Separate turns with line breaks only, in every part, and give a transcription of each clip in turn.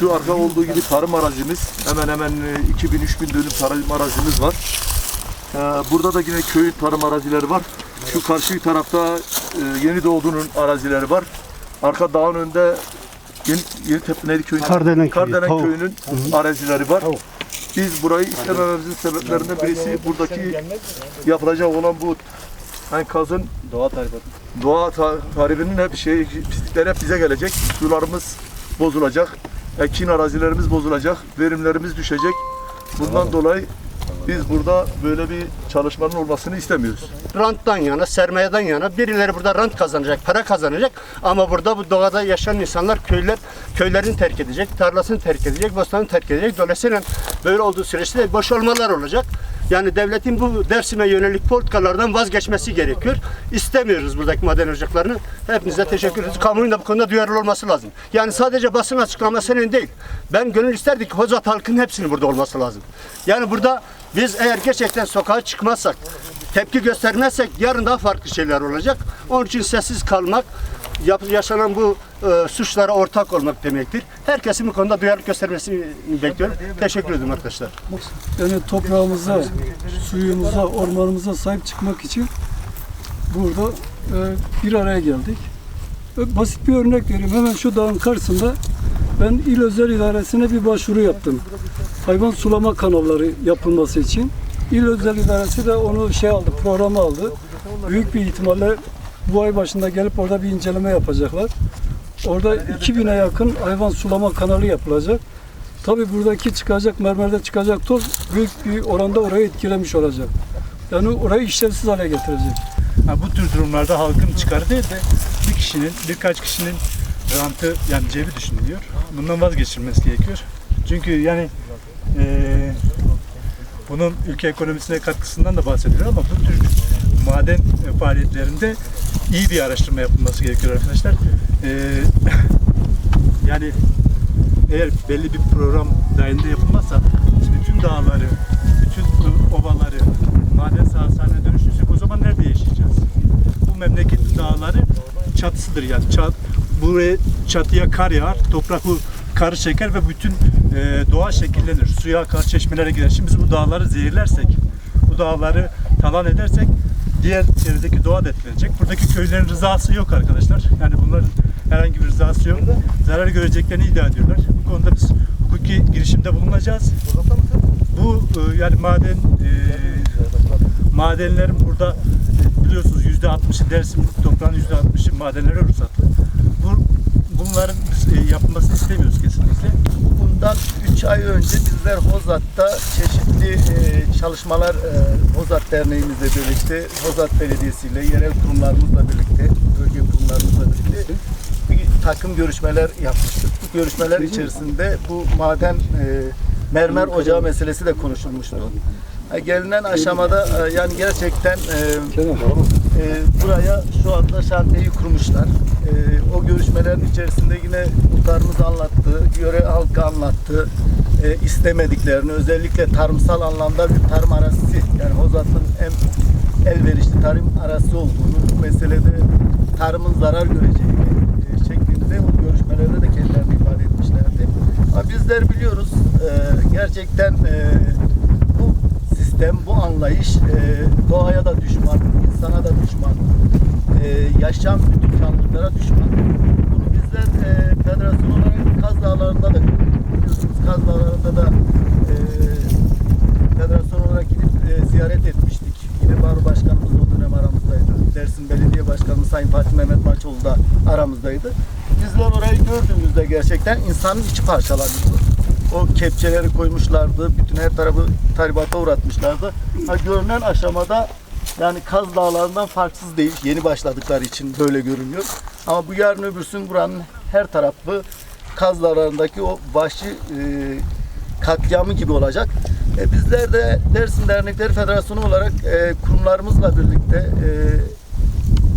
Şu arka olduğu gibi tarım arazimiz hemen hemen e, 2000-3000 dönüm tarım arazimiz var. Ee, Burada da yine köy tarım arazileri var. Şu karşı tarafta e, Yeni Doğdu'nun arazileri var. Arka dağın önünde Yeni, Yeni neydi köyün?
Kardelen köyü,
Kardelen
Tavuk.
köyünün arazileri var. Biz burayı istemememizin sebeplerinden birisi buradaki yapılacak olan bu enkazın
Doğa tarifatı.
doğa ta- tarifinin hep şey pislikler hep bize gelecek. Sularımız bozulacak. Ekin arazilerimiz bozulacak. Verimlerimiz düşecek. Bundan dolayı biz burada böyle bir çalışmanın olmasını istemiyoruz.
Ranttan yana, sermayeden yana birileri burada rant kazanacak, para kazanacak. Ama burada bu doğada yaşayan insanlar köyler köylerini terk edecek, tarlasını terk edecek, bostanını terk edecek. Dolayısıyla böyle olduğu süreçte de boşalmalar olacak. Yani devletin bu Dersim'e yönelik politikalardan vazgeçmesi gerekiyor. İstemiyoruz buradaki maden ocaklarını. Hepinize teşekkür ederiz. Kamuoyunun da bu konuda duyarlı olması lazım. Yani sadece basın açıklamasının değil. Ben gönül isterdik ki Hozat halkının hepsinin burada olması lazım. Yani burada biz eğer gerçekten sokağa çıkmazsak, tepki göstermezsek yarın daha farklı şeyler olacak. Onun için sessiz kalmak, yaşanan bu e, suçlara ortak olmak demektir. Herkesin bu konuda duyarlılık göstermesini bekliyorum. Teşekkür ederim arkadaşlar.
Yani toprağımıza, suyumuza, ormanımıza sahip çıkmak için burada e, bir araya geldik. E, Basit bir örnek vereyim. Hemen şu dağın karşısında ben il özel idaresine bir başvuru yaptım. Hayvan sulama kanalları yapılması için. İl özel idaresi de onu şey aldı, programa aldı. Büyük bir ihtimalle bu ay başında gelip orada bir inceleme yapacaklar. Orada 2000'e yakın hayvan sulama kanalı yapılacak. Tabii buradaki çıkacak, mermerde çıkacak toz büyük bir oranda orayı etkilemiş olacak. Yani orayı işlevsiz hale getirecek.
Ha, bu tür durumlarda halkın çıkarı değil de bir kişinin, birkaç kişinin rantı yani cebi düşünülüyor. Bundan vazgeçilmesi gerekiyor. Çünkü yani eee, bunun ülke ekonomisine katkısından da bahsediliyor ama bu tür maden e, faaliyetlerinde iyi bir araştırma yapılması gerekiyor arkadaşlar. Eee, yani eğer belli bir program dahilinde yapılmazsa bütün dağları, bütün ovaları maden sahası haline dönüştürsek o zaman nerede yaşayacağız? Bu memleketin dağları çatısıdır yani. Çat, buraya çatıya kar yağar, toprak bu karı çeker ve bütün e, doğa şekillenir. Suya akar, çeşmelere gider. Şimdi biz bu dağları zehirlersek, bu dağları talan edersek diğer çevredeki doğa da etkilenecek. Buradaki köylerin rızası yok arkadaşlar. Yani bunların herhangi bir rızası yok. Zarar göreceklerini iddia ediyorlar. Bu konuda biz hukuki girişimde bulunacağız. Bu e, yani maden e, madenlerin burada e, biliyorsunuz yüzde 60'ı Dersim toprağının yüzde 60'ı madenlere ruhsatlı. Bu, bunların biz e, yapılmasını istemiyoruz kesinlikle.
Bundan 3 ay önce bizler Hozat'ta çeşitli e, çalışmalar e, Hozat Derneğimizle birlikte, Hozat Belediyesi ile yerel kurumlarımızla birlikte, bölge kurumlarımızla birlikte bir takım görüşmeler yapmıştık. Bu görüşmeler içerisinde bu maden e, mermer ocağı meselesi de konuşulmuştu. Ha, Gelinen aşamada e, yani gerçekten e, e, buraya şu anda şantiyeyi kurmuşlar. E, o görüşmelerin içerisinde yine muhtarımız anlattı, yöre halkı anlattı. E, istemediklerini, özellikle tarımsal anlamda bir tarım arazisi, yani Hozat'ın en elverişli tarım arazisi olduğunu, bu meselede tarımın zarar göreceği e, şeklinde bu görüşmelerde de kendilerini ifade etmişlerdi. Ama bizler biliyoruz e, gerçekten e, sistem, bu anlayış e, doğaya da düşman, insana da düşman, e, yaşam bütün canlılara düşman. Bunu bizler e, federasyon olarak Kaz Dağları'nda da biliyorsunuz Kaz Dağları'nda da e, federasyon olarak gidip e, ziyaret etmiştik. Yine Baro Başkanımız o dönem aramızdaydı. Dersim Belediye Başkanımız Sayın Fatih Mehmet Maçoğlu da aramızdaydı. Bizler orayı gördüğümüzde gerçekten insanın içi parçalanıyordu. O kepçeleri koymuşlardı. Bütün her tarafı taribata uğratmışlardı. Ha, görünen aşamada yani Kaz Dağları'ndan farksız değil. Yeni başladıkları için böyle görünüyor. Ama bu yarın öbürsün buranın her tarafı Kaz Dağları'ndaki o vahşi e, katliamı gibi olacak. E, bizler de Dersim Dernekleri Federasyonu olarak e, kurumlarımızla birlikte e,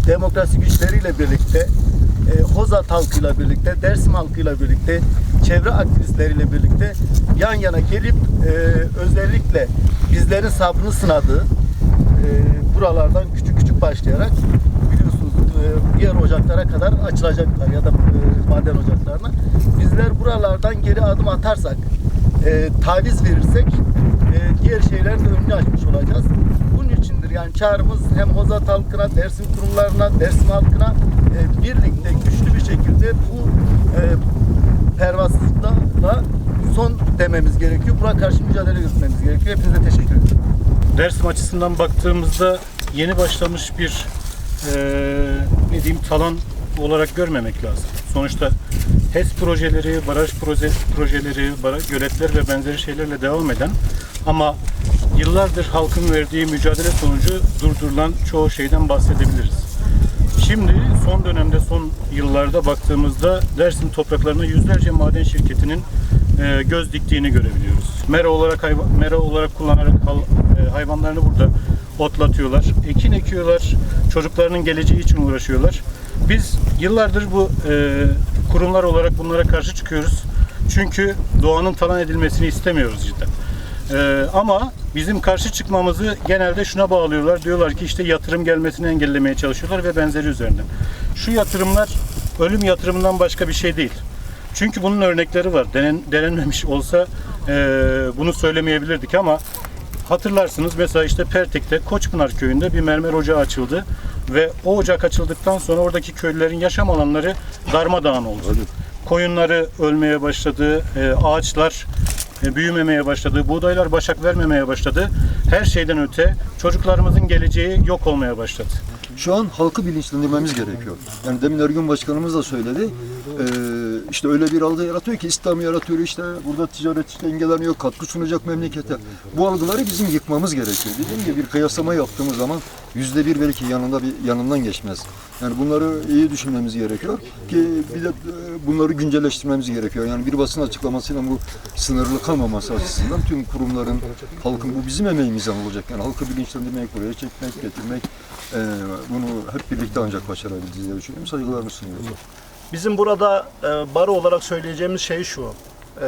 demokrasi güçleriyle birlikte e, Hozat halkıyla birlikte, Dersim halkıyla birlikte, çevre aktivistleriyle birlikte yan yana gelip e, özellikle bizlerin sabrını sınadığı e, buralardan küçük küçük başlayarak biliyorsunuz e, diğer ocaklara kadar açılacaklar ya da e, maden ocaklarına. Bizler buralardan geri adım atarsak, e, taviz verirsek e, diğer şeyler de önünü açmış olacağız. İçindir yani çağrımız hem Hozat halkına, Dersim kurumlarına, Dersim halkına e, birlikte güçlü bir şekilde bu e, pervasızlıkla son dememiz gerekiyor. Buna karşı mücadele yürütmemiz gerekiyor. Hepinize teşekkür ederim.
Dersim açısından baktığımızda yeni başlamış bir eee ne diyeyim talan olarak görmemek lazım. Sonuçta HES projeleri, baraj proje, projeleri, baraj, göletler ve benzeri şeylerle devam eden ama yıllardır halkın verdiği mücadele sonucu durdurulan çoğu şeyden bahsedebiliriz. Şimdi son dönemde, son yıllarda baktığımızda Dersim topraklarına yüzlerce maden şirketinin e, göz diktiğini görebiliyoruz. Mera olarak hayvan, mera olarak kullanarak hal- e, hayvanlarını burada otlatıyorlar. Ekin ekiyorlar. Çocuklarının geleceği için uğraşıyorlar. Biz yıllardır bu e, kurumlar olarak bunlara karşı çıkıyoruz. Çünkü doğanın talan edilmesini istemiyoruz cidden. Ee, ama bizim karşı çıkmamızı genelde şuna bağlıyorlar. Diyorlar ki işte yatırım gelmesini engellemeye çalışıyorlar ve benzeri üzerinden. Şu yatırımlar ölüm yatırımından başka bir şey değil. Çünkü bunun örnekleri var. Denen, denenmemiş olsa e, bunu söylemeyebilirdik ama hatırlarsınız mesela işte Pertek'te Koçpınar köyünde bir mermer ocağı açıldı ve o ocak açıldıktan sonra oradaki köylülerin yaşam alanları darmadağın oldu. Koyunları ölmeye başladı, e, ağaçlar büyümemeye başladı, buğdaylar başak vermemeye başladı. Her şeyden öte çocuklarımızın geleceği yok olmaya başladı.
Şu an halkı bilinçlendirmemiz gerekiyor. Yani demin Ergün Başkanımız da söyledi. Ee, işte öyle bir algı yaratıyor ki İslam yaratıyor işte burada ticaret işte engelleniyor, katkı sunacak memlekete. Bu algıları bizim yıkmamız gerekiyor. Dediğim gibi bir kıyaslama yaptığımız zaman yüzde bir belki yanında bir yanından geçmez. Yani bunları iyi düşünmemiz gerekiyor ki bir de e, bunları güncelleştirmemiz gerekiyor. Yani bir basın açıklamasıyla bu sınırlı kalmaması açısından tüm kurumların, halkın bu bizim emeğimizden olacak. Yani halkı bilinçlendirmek, buraya çekmek, getirmek e, bunu hep birlikte ancak başarabileceğiz diye düşünüyorum. Saygılarımı sunuyorum.
Bizim burada e, baro olarak söyleyeceğimiz şey şu. E,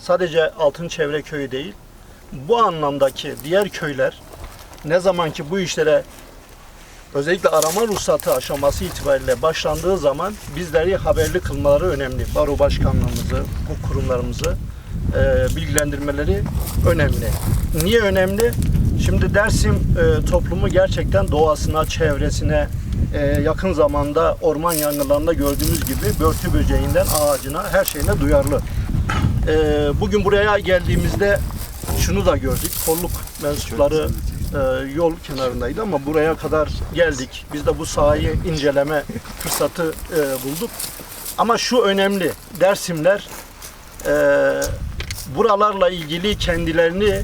sadece Altın Çevre Köyü değil, bu anlamdaki diğer köyler ne zaman ki bu işlere özellikle arama ruhsatı aşaması itibariyle başlandığı zaman bizleri haberli kılmaları önemli. Baro başkanlığımızı, bu kurumlarımızı e, bilgilendirmeleri önemli. Niye önemli? Şimdi Dersim e, toplumu gerçekten doğasına, çevresine e, yakın zamanda orman yangınlarında gördüğümüz gibi börtü böceğinden ağacına her şeyine duyarlı. E, bugün buraya geldiğimizde şunu da gördük. Kolluk mensupları e, yol kenarındaydı ama buraya kadar geldik. Biz de bu sahayı inceleme fırsatı e, bulduk. Ama şu önemli. Dersimler e, buralarla ilgili kendilerini,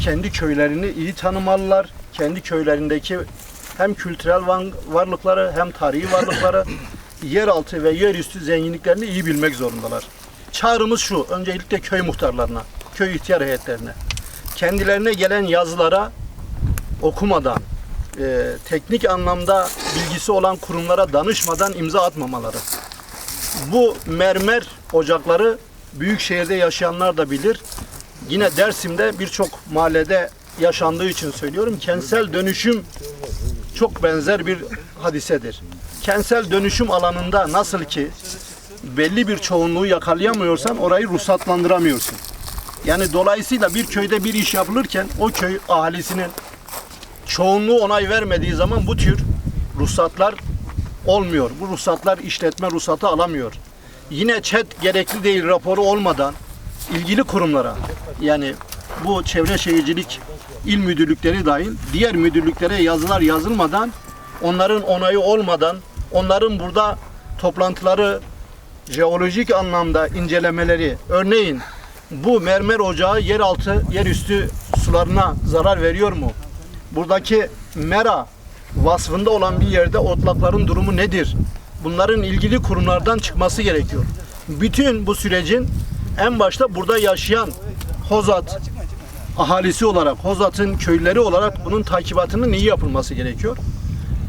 kendi köylerini iyi tanımalılar. Kendi köylerindeki hem kültürel varlıkları hem tarihi varlıkları, yeraltı ve yerüstü zenginliklerini iyi bilmek zorundalar. Çağrımız şu, öncelikle köy muhtarlarına, köy ihtiyar heyetlerine, kendilerine gelen yazılara okumadan, e, teknik anlamda bilgisi olan kurumlara danışmadan imza atmamaları. Bu mermer ocakları büyük şehirde yaşayanlar da bilir. Yine Dersim'de birçok mahallede yaşandığı için söylüyorum. Kentsel dönüşüm çok benzer bir hadisedir. Kentsel dönüşüm alanında nasıl ki belli bir çoğunluğu yakalayamıyorsan orayı ruhsatlandıramıyorsun. Yani dolayısıyla bir köyde bir iş yapılırken o köy ahalisinin çoğunluğu onay vermediği zaman bu tür ruhsatlar olmuyor. Bu ruhsatlar işletme ruhsatı alamıyor. Yine ÇED gerekli değil raporu olmadan ilgili kurumlara yani bu çevre şehircilik il müdürlükleri dahil diğer müdürlüklere yazılar yazılmadan onların onayı olmadan onların burada toplantıları jeolojik anlamda incelemeleri örneğin bu mermer ocağı yeraltı yerüstü sularına zarar veriyor mu? Buradaki mera vasfında olan bir yerde otlakların durumu nedir? Bunların ilgili kurumlardan çıkması gerekiyor. Bütün bu sürecin en başta burada yaşayan Hozat ahalisi olarak, Hozat'ın köyleri olarak bunun takibatının iyi yapılması gerekiyor.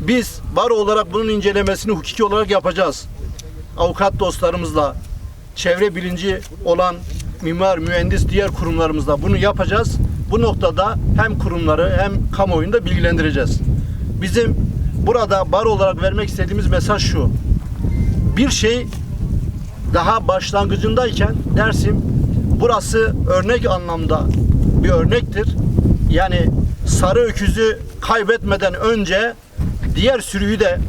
Biz baro olarak bunun incelemesini hukuki olarak yapacağız. Avukat dostlarımızla, çevre bilinci olan mimar, mühendis, diğer kurumlarımızla bunu yapacağız. Bu noktada hem kurumları hem kamuoyunu da bilgilendireceğiz. Bizim burada bar olarak vermek istediğimiz mesaj şu. Bir şey daha başlangıcındayken Dersim burası örnek anlamda bir örnektir. Yani sarı öküzü kaybetmeden önce diğer sürüyü de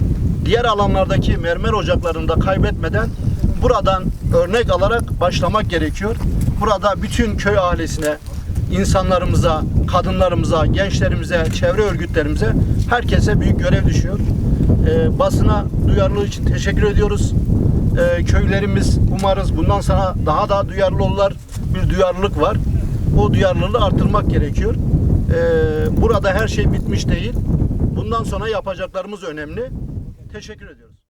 diğer alanlardaki mermer ocaklarında kaybetmeden buradan örnek alarak başlamak gerekiyor. Burada bütün köy ailesine, insanlarımıza, kadınlarımıza, gençlerimize, çevre örgütlerimize herkese büyük görev düşüyor. Ee, basına duyarlılığı için teşekkür ediyoruz. Ee, köylerimiz umarız bundan sonra daha da duyarlı olurlar. Bir duyarlılık var. O duyarlılığı artırmak gerekiyor. Ee, burada her şey bitmiş değil. Bundan sonra yapacaklarımız önemli. Teşekkür ediyoruz.